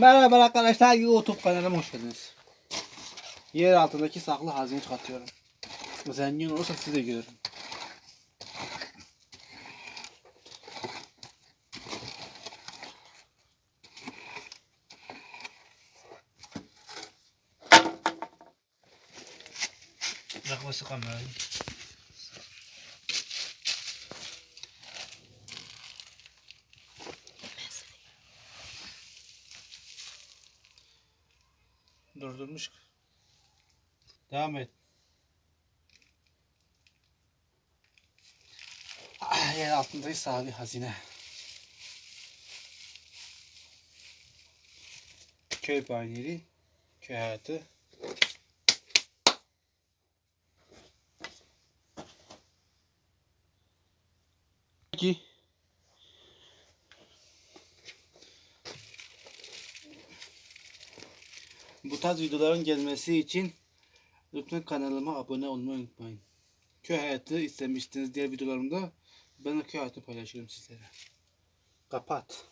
Merhaba arkadaşlar YouTube kanalıma hoş geldiniz. Yer altındaki saklı hazine çıkartıyorum. Zengin olursa siz de görün. Yaklaşık kamerayı. Durdurmuş. Devam et. Ah, yer altındayız sağlı hazine. Köy payinleri, köy hayatı. Peki. Bu tarz videoların gelmesi için lütfen kanalıma abone olmayı unutmayın. Köy hayatı istemiştiniz diğer videolarımda ben köy hayatı paylaşırım sizlere. Kapat.